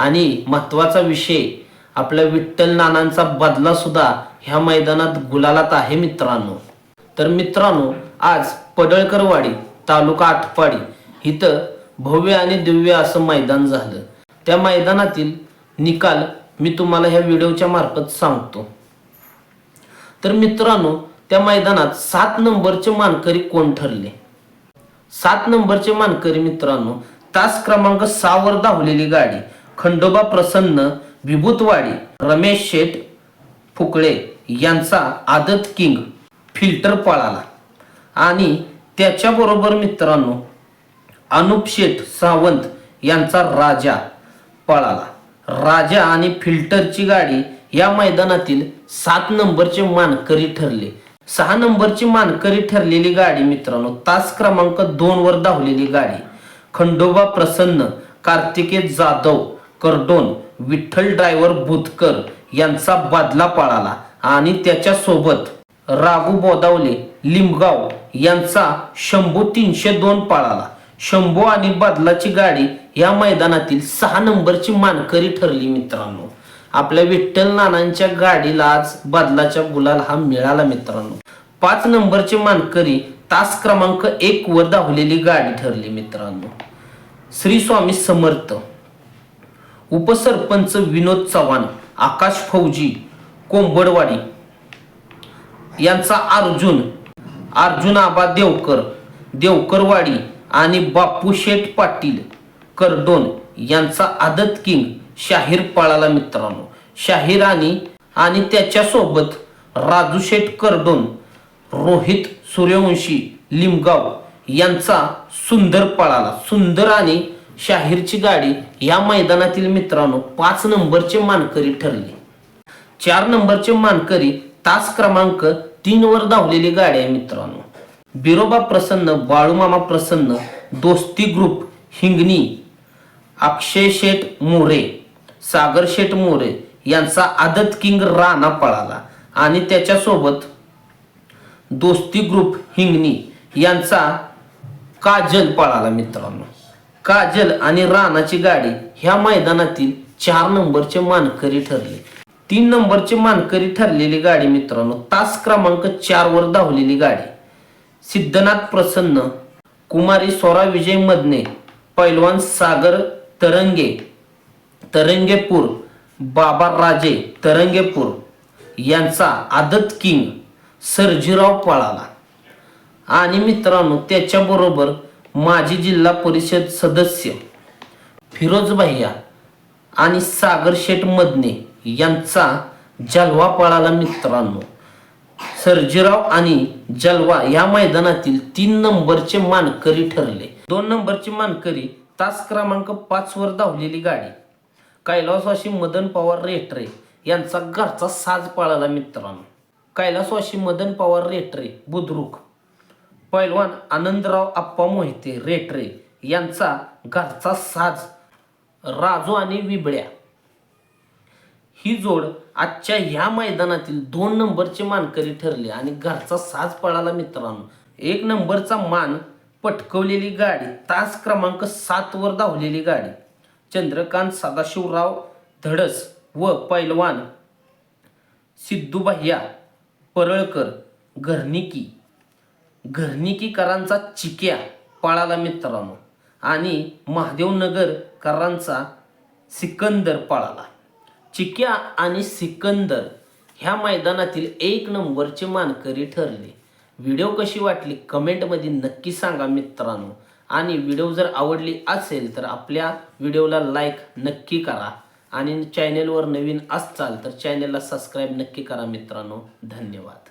आणि महत्त्वाचा विषय आपल्या विठ्ठल नानांचा बदला सुद्धा ह्या मैदानात गुलालात आहे मित्रांनो. तर मित्रांनो आज पडळकरवाडी तालुका आटपाडी इथं भव्य आणि दिव्य असं मैदान झालं. त्या मैदानातील निकाल मी तुम्हाला ह्या व्हिडिओच्या मार्फत सांगतो. तर मित्रांनो त्या मैदानात सात नंबरचे मानकरी कोण ठरले? सात नंबरचे मानकरी मित्रांनो तास क्रमांक सहावर धावलेली गाडी. खंडोबा प्रसन्न विभूतवाडी रमेश शेठ फुकळे यांचा आदत किंग फिल्टर पळाला. आणि त्याच्याबरोबर मित्रांनो अनुप शेठ सावंत यांचा राजा पळाला. राजा आणि फिल्टरची गाडी या मैदानातील सात नंबरचे मानकरी ठरले. सहा नंबरची मानकरी ठरलेली गाडी मित्रांनो तास क्रमांक दोन वर धावलेली गाडी. खंडोबा प्रसन्न कार्तिकेय जाधव करडोन विठ्ठल ड्रायव्हर भूतकर यांचा बादला पळाला आणि त्याच्यासोबत राघू बोदावले लिमगाव यांचा शंभू तीनशे दोन पळाला. शंभू आणि बादलाची गाडी या मैदानातील सहा नंबरची मानकरी ठरली मित्रांनो. आपल्या विठ्ठल नानांच्या गाडीला आज बदलाच्या गुलाल हा मिळाला मित्रांनो. पाच नंबरची मानकरी तास क्रमांक एक वर धावलेली गाडी ठरली मित्रांनो. श्री स्वामी समर्थ. उपसरपंच विनोद चव्हाण आकाश फौजी कोंबडवाडी यांचा अर्जुन अर्जुन आबा देवकर देवकरवाडी आणि बापू शेठ पाटील करडोन यांचा आदत किंग शाहीर पळाला मित्रांनो. शाहीर आणि आणि त्याच्यासोबत राजू शेठ करडोन रोहित सूर्यवंशी लिमगाव यांचा सुंदर पळाला. सुंदर आणि शाहीरची गाडी या मैदानातील मित्रांनो पाच नंबरचे मानकरी ठरले. चार नंबरचे मानकरी तास क्रमांक तीन वर धावलेली गाडी आहे मित्रांनो. बिरोबा प्रसन्न बाळूमामा प्रसन्न दोस्ती ग्रुप हिंगणी अक्षय शेठ मोरे सागर शेठ मोरे यांचा आदत किंग राणा पळाला आणि त्याच्यासोबत दोस्ती ग्रुप हिंगणी यांचा काजल पळाला मित्रांनो. काजल आणि राणाची गाडी ह्या मैदानातील चार नंबरचे मानकरी ठरले. तीन नंबरचे मानकरी ठरलेली गाडी मित्रांनो तास क्रमांक चार वर धावलेली गाडी. सिद्धनाथ प्रसन्न कुमारी स्वरा विजय मदने पैलवान सागर तरंगे तरंगेपूर बाबा राजे तरंगेपूर यांचा आदत किंग सर्जीराव पळाला. आणि मित्रांनो त्याच्याबरोबर माजी जिल्हा परिषद सदस्य फिरोज भैया आणि सागर शेठ मदने यांचा जलवा पळाला मित्रांनो. सर्जीराव आणि जलवा या मैदानातील तीन नंबरचे मानकरी ठरले. दोन नंबरची मानकरी तास क्रमांक पाच वर धावलेली गाडी. कैलासवाशी मदन पवार रेटरे यांचा घरचा साज पळाला मित्रांनो. कैलासवाशी मदन पवार रेटरे बुद्रुक. पैलवान आनंदराव आप्पा मोहिते रेटरे यांचा घरचा साज. राजू आणि विबळ्या ही जोड आजच्या ह्या मैदानातील दोन नंबरचे मानकरी ठरले आणि घरचा साज पळाला मित्रांनो. एक नंबरचा मान पटकवलेली गाडी तास क्रमांक सात वर धावलेली गाडी. चंद्रकांत सदाशिवराव धडस व पैलवान सिद्धूभैया परळकर घरनिकी घरणिकीकरांचा चिक्या पळाला मित्रांनो. आणि महादेवनगरकरांचा सिकंदर पळाला. चिक्या आणि सिकंदर ह्या मैदानातील एक नंबरचे मानकरी ठरले. व्हिडिओ कशी वाटली कमेंटमध्ये नक्की सांगा मित्रांनो. आणि व्हिडिओ जर आवडली असेल तर आपल्या व्हिडिओला लाईक नक्की करा. आणि चॅनेलवर नवीन असाल तर चॅनेलला सबस्क्राईब नक्की करा मित्रांनो. धन्यवाद.